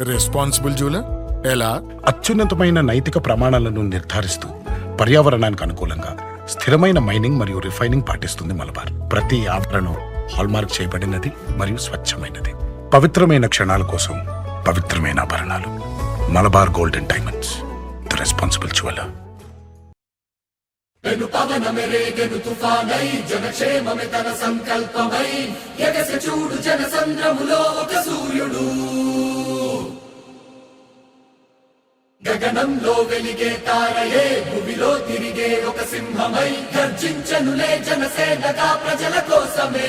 Responsible jeweller ఎలా? అత్యున్నతమైన నైతిక ప్రమాణాలను నిర్ధారిస్తూ పర్యావరణానికి అనుకూలంగా స్థిరమైన మైనింగ్ మరియు రిఫైనింగ్ పాటిస్తుంది మలబార్. ప్రతి ఆభరణం హాల్మార్క్ చేయబడినది మరియు స్వచ్ఛమైనది. పవిత్రమైన క్షణాల కోసం పవిత్రమైన ఆభరణాలు. Malabar golden diamonds the responsible jeweller తుఫానై జనక్షేమమే తన సంకల్పమై ఎగస చూడు జనసంద్రములో ఒక సూర్యుడు. గగనంలో వెలిగే తారయే భూమిలో తిరిగే ఒక సింహమై గర్జించనులే జనసేనగా ప్రజల కోసమే.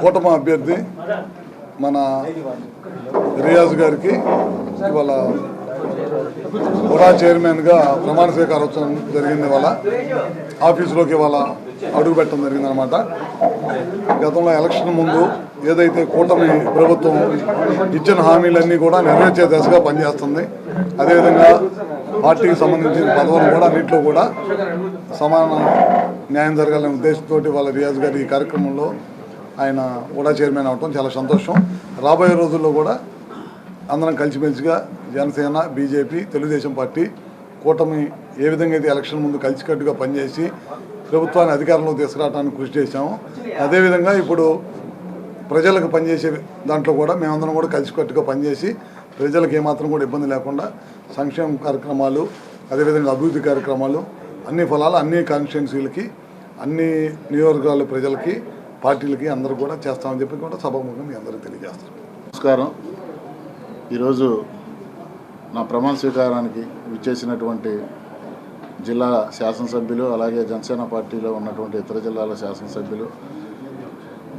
కూటమి అభ్యర్థి మన రియాజ్ గారికి ఇవాళ ఉడా చైర్మన్గా ప్రమాణ స్వీకారోత్సవం జరిగింది ఇవాళ. ఆఫీసులోకి ఇవాళ అడుగు పెట్టడం జరిగింది అనమాట గతంలో ఎలక్షన్ ముందు ఏదైతే కూటమి ప్రభుత్వం ఇచ్చిన హామీలన్నీ కూడా నెరవేర్చే దశగా పనిచేస్తుంది. అదేవిధంగా పార్టీకి సంబంధించిన పదవులు కూడా అన్నింటిలో కూడా సమాన న్యాయం జరగాలనే ఉద్దేశంతో వాళ్ళ రియాజ్ గారి ఈ కార్యక్రమంలో ఆయన ఓడా చైర్మన్ అవటం చాలా సంతోషం. రాబోయే రోజుల్లో కూడా అందరం కలిసిమెలిసిగా జనసేన బీజేపీ తెలుగుదేశం పార్టీ కూటమి ఏ విధంగా అయితే ఎలక్షన్ ముందు కలిసికట్టుగా పనిచేసి ప్రభుత్వాన్ని అధికారంలో తీసుకురావడానికి కృషి చేశాము అదేవిధంగా ఇప్పుడు ప్రజలకు పనిచేసే దాంట్లో కూడా మేమందరం కూడా కలిసికట్టుగా పనిచేసి ప్రజలకు ఏమాత్రం కూడా ఇబ్బంది లేకుండా సంక్షేమ కార్యక్రమాలు అదేవిధంగా అభివృద్ధి కార్యక్రమాలు అన్ని ఫలాలు అన్ని కాన్స్టిట్యున్సీలకి అన్ని నియోజకవర్గాల ప్రజలకి పార్టీలకి అందరూ కూడా చేస్తామని చెప్పి కూడా సభాముఖం మీ అందరూ తెలియజేస్తాం. నమస్కారం. ఈరోజు నా ప్రమాణ స్వీకారానికి విచ్చేసినటువంటి జిల్లా శాసనసభ్యులు అలాగే జనసేన పార్టీలో ఉన్నటువంటి ఇతర జిల్లాల శాసనసభ్యులు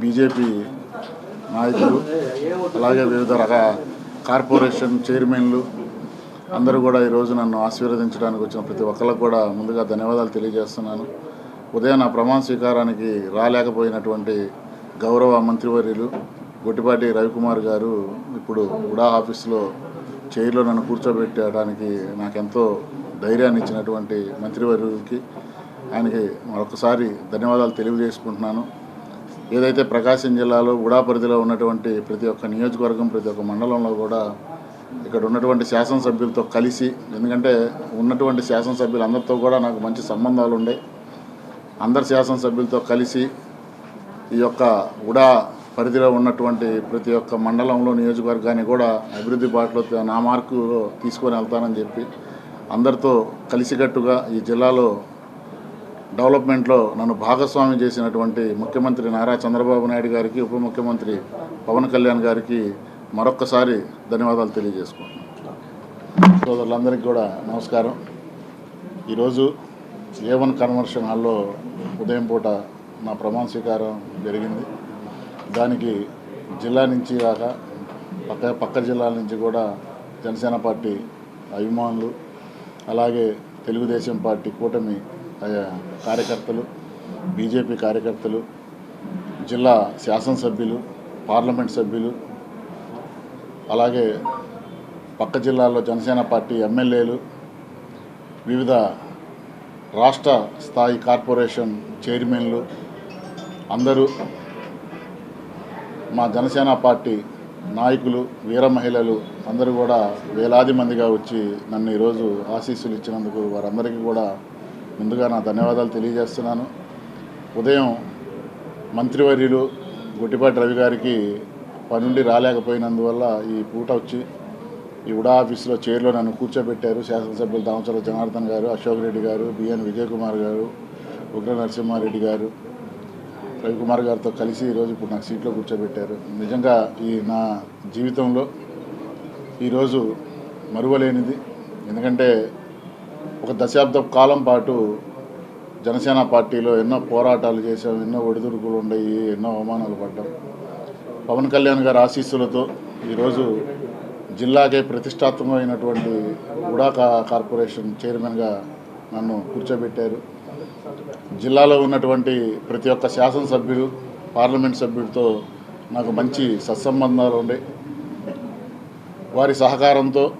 బీజేపీ నాయకులు అలాగే వివిధ రకాల కార్పొరేషన్ చైర్మన్లు అందరూ కూడా ఈరోజు నన్ను ఆశీర్వదించడానికి వచ్చిన ప్రతి ఒక్కరికి కూడా ముందుగా ధన్యవాదాలు తెలియజేస్తున్నాను. ఉదయం నా ప్రమాణ స్వీకారానికి రాలేకపోయినటువంటి గౌరవ మంత్రివర్యులు గొట్టిపాటి రవికుమార్ గారు ఇప్పుడు ఉడా ఆఫీస్లో చైర్లో నన్ను కూర్చోబెట్టడానికి నాకెంతో ధైర్యాన్ని ఇచ్చినటువంటి మంత్రివర్యులకి ఆయనకి మరొకసారి ధన్యవాదాలు తెలియజేసుకుంటున్నాను. ఏదైతే ప్రకాశం జిల్లాలో ఉడా పరిధిలో ఉన్నటువంటి ప్రతి ఒక్క నియోజకవర్గం ప్రతి ఒక్క మండలంలో కూడా ఇక్కడ ఉన్నటువంటి శాసనసభ్యులతో కలిసి ఎందుకంటే ఉన్నటువంటి శాసనసభ్యులందరితో కూడా నాకు మంచి సంబంధాలు ఉండే అందరు శాసనసభ్యులతో కలిసి ఈ యొక్క ఉడా పరిధిలో ఉన్నటువంటి ప్రతి ఒక్క మండలంలో నియోజకవర్గాన్ని కూడా అభివృద్ధి బాటలో నా మార్కులో తీసుకొని వెళ్తానని చెప్పి అందరితో కలిసికట్టుగా ఈ జిల్లాలో డెవలప్మెంట్లో నన్ను భాగస్వామి చేసినటువంటి ముఖ్యమంత్రి నారా చంద్రబాబు నాయుడు గారికి ఉప ముఖ్యమంత్రి పవన్ కళ్యాణ్ గారికి మరొక్కసారి ధన్యవాదాలు తెలియజేసుకుంటున్నాను. సోదరులందరికీ కూడా నమస్కారం. ఈరోజు ఏవన్ వన్ కన్వర్షన్ హాల్లో ఉదయం పూట నా ప్రమాణ స్వీకారం జరిగింది. దానికి జిల్లా నుంచి కాక పక్క పక్క జిల్లాల నుంచి కూడా జనసేన పార్టీ అభిమానులు అలాగే తెలుగుదేశం పార్టీ కూటమి కార్యకర్తలు బీజేపీ కార్యకర్తలు జిల్లా శాసనసభ్యులు పార్లమెంట్ సభ్యులు అలాగే పక్క జిల్లాల్లో జనసేన పార్టీ ఎమ్మెల్యేలు వివిధ రాష్ట్ర స్థాయి కార్పొరేషన్ చైర్మన్లు అందరూ మా జనసేన పార్టీ నాయకులు వీర మహిళలు అందరూ కూడా వేలాది మందిగా వచ్చి నన్ను ఈరోజు ఆశీస్సులు ఇచ్చినందుకు వారందరికీ కూడా ముందుగా నా ధన్యవాదాలు తెలియజేస్తున్నాను. ఉదయం మంత్రివర్యులు గుట్టిపాటి రవి గారికి పనుండి రాలేకపోయినందువల్ల ఈ పూట వచ్చి ఈ ఉడా ఆఫీసులో చైర్లో నన్ను కూర్చోబెట్టారు. శాసనసభ్యులు దామచల జనార్దన్ గారు అశోక్ రెడ్డి గారు బిఎన్ విజయ్ కుమార్ గారు ఉగ్ర నరసింహారెడ్డి గారు రవికుమార్ గారితో కలిసి ఈరోజు ఇప్పుడు నాకు సీట్లో కూర్చోబెట్టారు. నిజంగా ఈ నా జీవితంలో ఈరోజు మరువలేనిది. ఎందుకంటే ఒక దశాబ్ద కాలం పాటు జనసేన పార్టీలో ఎన్నో పోరాటాలు చేసాం ఎన్నో ఒడిదుడుకులు ఉండయి ఎన్నో అవమానాలు పడ్డాం. పవన్ కళ్యాణ్ గారి ఆశీస్సులతో ఈరోజు జిల్లాకే ప్రతిష్టాత్మకమైనటువంటి ఉడా కా- కార్పొరేషన్ చైర్మన్గా నన్ను కూర్చోబెట్టారు. జిల్లాలో ఉన్నటువంటి ప్రతి ఒక్క శాసనసభ్యుడు పార్లమెంట్ సభ్యుడితో నాకు మంచి సత్సంబంధాలు ఉండే. వారి సహకారంతో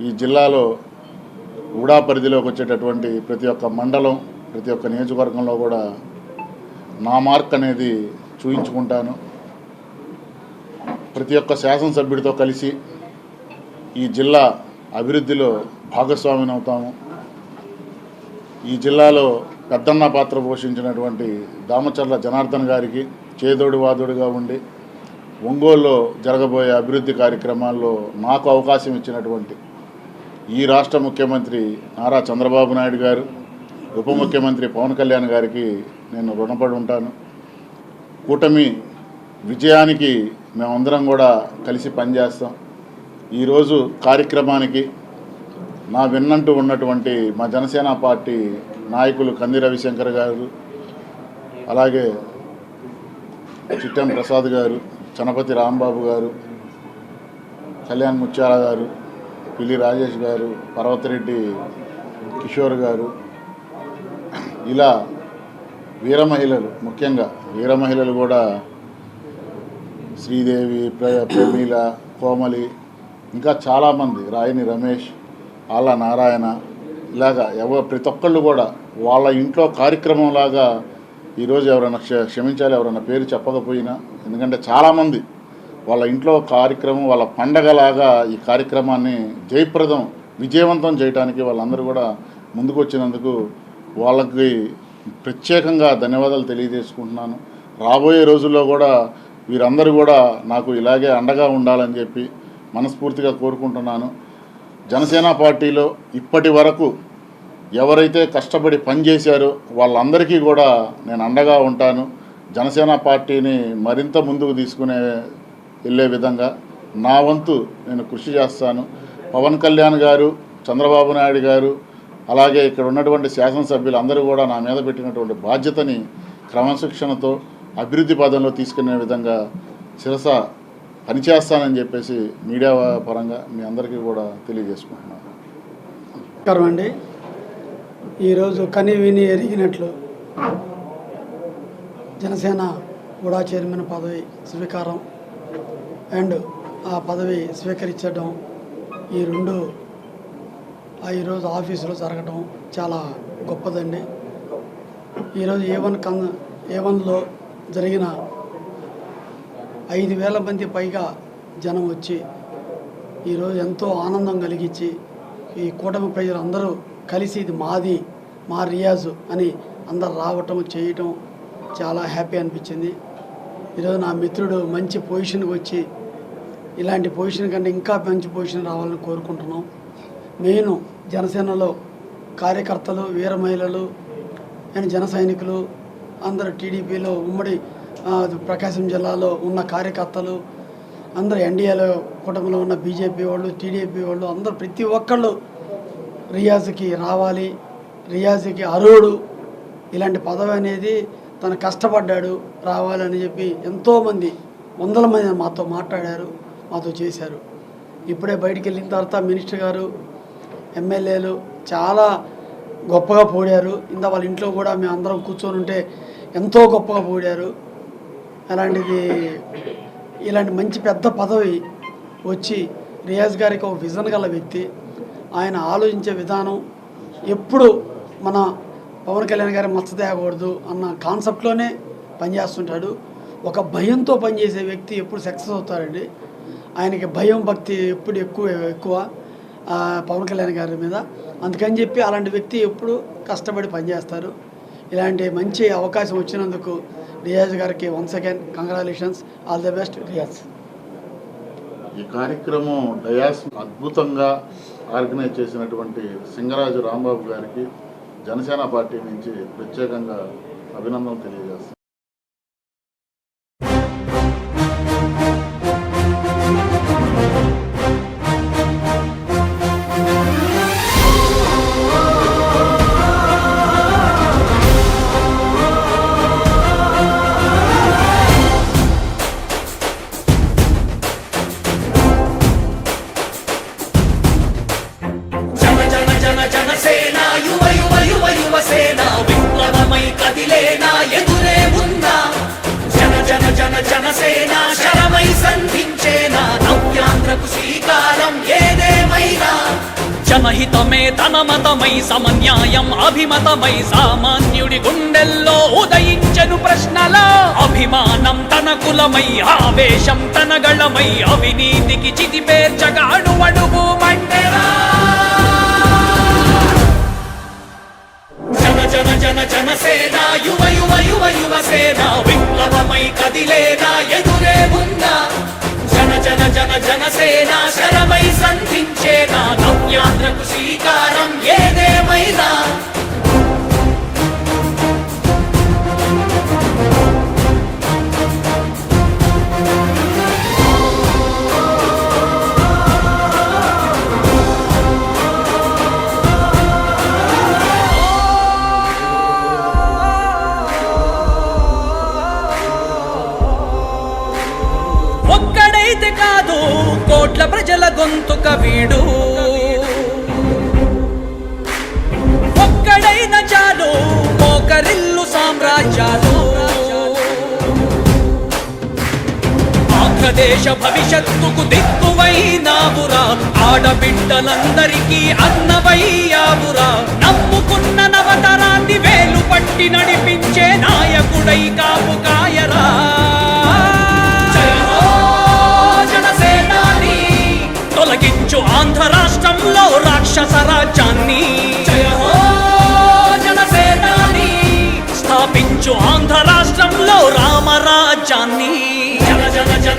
ఈ జిల్లాలో ఉడా పరిధిలోకి వచ్చేటటువంటి ప్రతి ఒక్క మండలం ప్రతి ఒక్క నియోజకవర్గంలో కూడా నా మార్క్ అనేది చూయించుకుంటాను. ప్రతి ఒక్క శాసనసభ్యుడితో కలిసి ఈ జిల్లా అభివృద్ధిలో భాగస్వామిని అవుతాము. ఈ జిల్లాలో పెద్దన్న పాత్ర పోషించినటువంటి దామచర్ల జనార్దన్ గారికి చేదోడు వాదోడుగా ఉండి ఒంగోలులో జరగబోయే అభివృద్ధి కార్యక్రమాల్లో నాకు అవకాశం ఇచ్చినటువంటి ఈ రాష్ట్ర ముఖ్యమంత్రి నారా చంద్రబాబు నాయుడు గారు ఉప ముఖ్యమంత్రి పవన్ కళ్యాణ్ గారికి నేను రుణపడి ఉంటాను. కూటమి విజయానికి మేమందరం కూడా కలిసి పనిచేస్తాం. ఈరోజు కార్యక్రమానికి నా విన్నంటూ ఉన్నటువంటి మా జనసేన పార్టీ నాయకులు కంది రవిశంకర్ గారు అలాగే చిట్టెం ప్రసాద్ గారు చనపతి రాంబాబు గారు కళ్యాణ్ ముత్యాల గారు పిల్లి రాజేష్ గారు పర్వతిరెడ్డి కిషోర్ గారు ఇలా వీర మహిళలు ముఖ్యంగా వీర మహిళలు కూడా శ్రీదేవి ప్ర ప్రమీల కోమలి ఇంకా చాలామంది రాయని రమేష్ ఆళ్ళ నారాయణ ఇలాగా ఎవ ప్రతి ఒక్కళ్ళు కూడా వాళ్ళ ఇంట్లో కార్యక్రమం లాగా ఈరోజు ఎవరైనా క్ష- క్షమించాలి ఎవరైనా పేరు చెప్పకపోయినా ఎందుకంటే చాలామంది వాళ్ళ ఇంట్లో కార్యక్రమం వాళ్ళ పండగలాగా ఈ కార్యక్రమాన్ని జయప్రదం విజయవంతం చేయడానికి వాళ్ళందరూ కూడా ముందుకు వచ్చినందుకు వాళ్ళకి ప్రత్యేకంగా ధన్యవాదాలు తెలియజేసుకుంటున్నాను. రాబోయే రోజుల్లో కూడా వీరందరూ కూడా నాకు ఇలాగే అండగా ఉండాలని చెప్పి మనస్ఫూర్తిగా కోరుకుంటున్నాను. జనసేన పార్టీలో ఇప్పటి వరకు ఎవరైతే కష్టపడి పనిచేశారో వాళ్ళందరికీ కూడా నేను అండగా ఉంటాను. జనసేన పార్టీని మరింత ముందుకు తీసుకునే వెళ్ళే విధంగా నా వంతు నేను కృషి చేస్తాను. పవన్ కళ్యాణ్ గారు చంద్రబాబు నాయుడు గారు అలాగే ఇక్కడ ఉన్నటువంటి శాసనసభ్యులు అందరూ కూడా నా మీద పెట్టినటువంటి బాధ్యతని క్రమశిక్షణతో అభివృద్ధి పదంలో తీసుకునే విధంగా శిరస పనిచేస్తానని చెప్పేసి మీడియా పరంగా మీ అందరికీ కూడా తెలియజేసుకుంటున్నాను. నమస్కారం అండి. ఈరోజు కని విని ఎరిగినట్లు జనసేన కూడా చైర్మన్ పదవి స్వీకారం అండ్ ఆ పదవి స్వీకరించడం ఈ రెండు ఆ ఈరోజు ఆఫీసులో జరగడం చాలా గొప్పదండి. ఈరోజు ఏ వన్ కన్ ఏ వన్లో జరిగిన ఐదు వేల మంది పైగా జనం వచ్చి ఈరోజు ఎంతో ఆనందం కలిగించి ఈ కూటమి ప్రజలు అందరూ కలిసి ఇది మాది మా రియాజు అని అందరు రావటం చేయటం చాలా హ్యాపీ అనిపించింది. ఈరోజు నా మిత్రుడు మంచి పొజిషన్కి వచ్చి ఇలాంటి పొజిషన్ కంటే ఇంకా మంచి పొజిషన్ రావాలని కోరుకుంటున్నాం. నేను జనసేనలో కార్యకర్తలు వీర మహిళలు అండ్ జన సైనికులు అందరూ టీడీపీలో ఉమ్మడి ప్రకాశం జిల్లాలో ఉన్న కార్యకర్తలు అందరూ ఎన్డీఏలో కూటమిలో ఉన్న బీజేపీ వాళ్ళు టీడీపీ వాళ్ళు అందరూ ప్రతి ఒక్కళ్ళు రియాజ్కి రావాలి. రియాజ్కి అర్హుడు. ఇలాంటి పదవి అనేది తను కష్టపడ్డాడు రావాలని చెప్పి ఎంతోమంది వందల మంది మాతో మాట్లాడారు మాతో చేశారు. ఇప్పుడే బయటికి వెళ్ళిన తర్వాత మినిస్టర్ గారు ఎమ్మెల్యేలు చాలా గొప్పగా పోడారు ఇంత వాళ్ళ ఇంట్లో కూడా మేము అందరం కూర్చొని ఉంటే ఎంతో గొప్పగా పోడారు అలాంటిది ఇలాంటి మంచి పెద్ద పదవి వచ్చి రియాజ్ గారికి ఒక విజన్ గల వ్యక్తి. ఆయన ఆలోచించే విధానం ఎప్పుడు మన పవన్ కళ్యాణ్ గారి మచ్చ తేగకూడదు అన్న కాన్సెప్ట్లోనే పనిచేస్తుంటాడు. ఒక భయంతో పనిచేసే వ్యక్తి ఎప్పుడు సక్సెస్ అవుతారండి ఆయనకి భయం భక్తి ఎప్పుడు ఎక్కువ ఎక్కువ పవన్ కళ్యాణ్ గారి మీద. అందుకని చెప్పి అలాంటి వ్యక్తి ఎప్పుడు కష్టపడి పనిచేస్తారు. ఇలాంటి మంచి అవకాశం వచ్చినందుకు రియాజ్ గారికి once again congratulations all the best Riyaz ఈ కార్యక్రమం డయాస్ అద్భుతంగా ఆర్గనైజ్ చేసినటువంటి సింగరాజు రాంబాబు గారికి జనసేన పార్టీ నుంచి ప్రత్యేకంగా అభినందనలు తెలియజేస్తాను జనహితమే తన మతమై సమన్యాయం అభిమతమై సామాన్యుడి గుండెల్లో ఉదయించను ప్రశ్నల. అభిమానం తన కులమై ఆవేశం తన గళమై అవినీతికి చితిపేర్చగా అడువడుగు మండెరా జన జన జన జనసేన యువ యువ యువ యువ సేన విప్లవమై కదిలేనా ఎదురే ఉందా జన జన జన జనసేన శరమై నవ్యాంధ్రకు శ్రీకారం ఏదేమైనా. ఒక్కడైతే కాదు కోట్ల ప్రజల గొంతుక వీడు. రాజ్యాలు మోకరిల్లు సామ్రాజ్యాలు. ఆంధ్రదేశ భవిష్యత్తుకు దిక్కువైనావురా. ఆడబిడ్డలందరికీ అన్నవయ్యావురా. నమ్ముకున్న నవతరాన్ని వేలు పట్టి నడిపించే నాయకుడై కాపు కాయరా. తొలగించు ఆంధ్ర రాష్ట్రంలో రాక్షస రాజ్యాన్ని.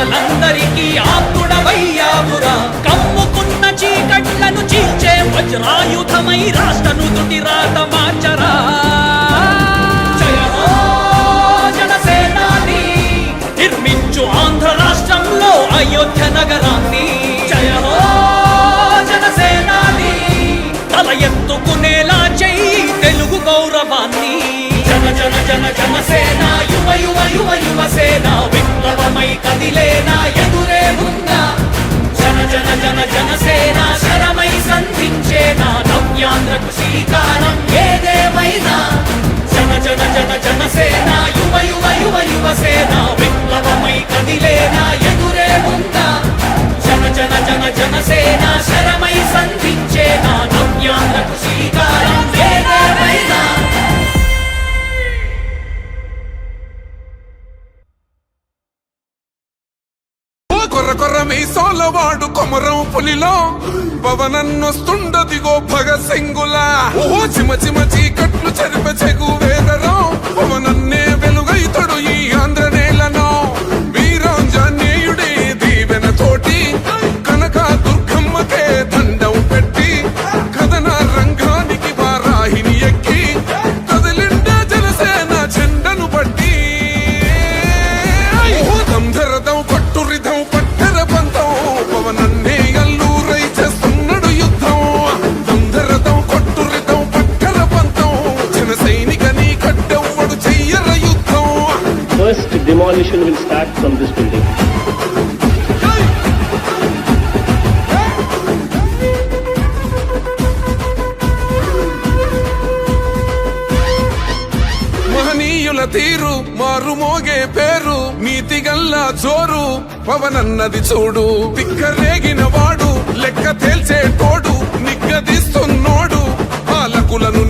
అన్నదాతలందరికీ ఆత్ముడవయ్యావురా కమ్ముకున్న చీకట్లను చీల్చే వజ్రాయుధమై రాష్ట్రను తుటి రాత మార్చరా. జయ నిర్మించు ఆంధ్ర రాష్ట్రంలో అయోధ్య నగరాన్ని. జయ హో జనసేనాని. తల ఎత్తుకునేలా చెయ్యి తెలుగు గౌరవాన్ని. జన జన జన జనసేన యువ యువ యువ యువ సేన నీలే నా ఎదురే ఉందా పులిలో పవనన్నొస్తుండదిగో భగ సింగులా. ఓ చిమ చిమ చీకట్లు చెరిప చెగు వేదరో. పవనన్నే back from this building. మహనీయుల తీరు మారు మోగే పేరు నీతి గల్లా జోరు పవనన్నది చూడు పిక్కరేగిన వాడు లెక్క తేల్చే తోడు నిగ్గదిస్తున్నోడు పాలకులను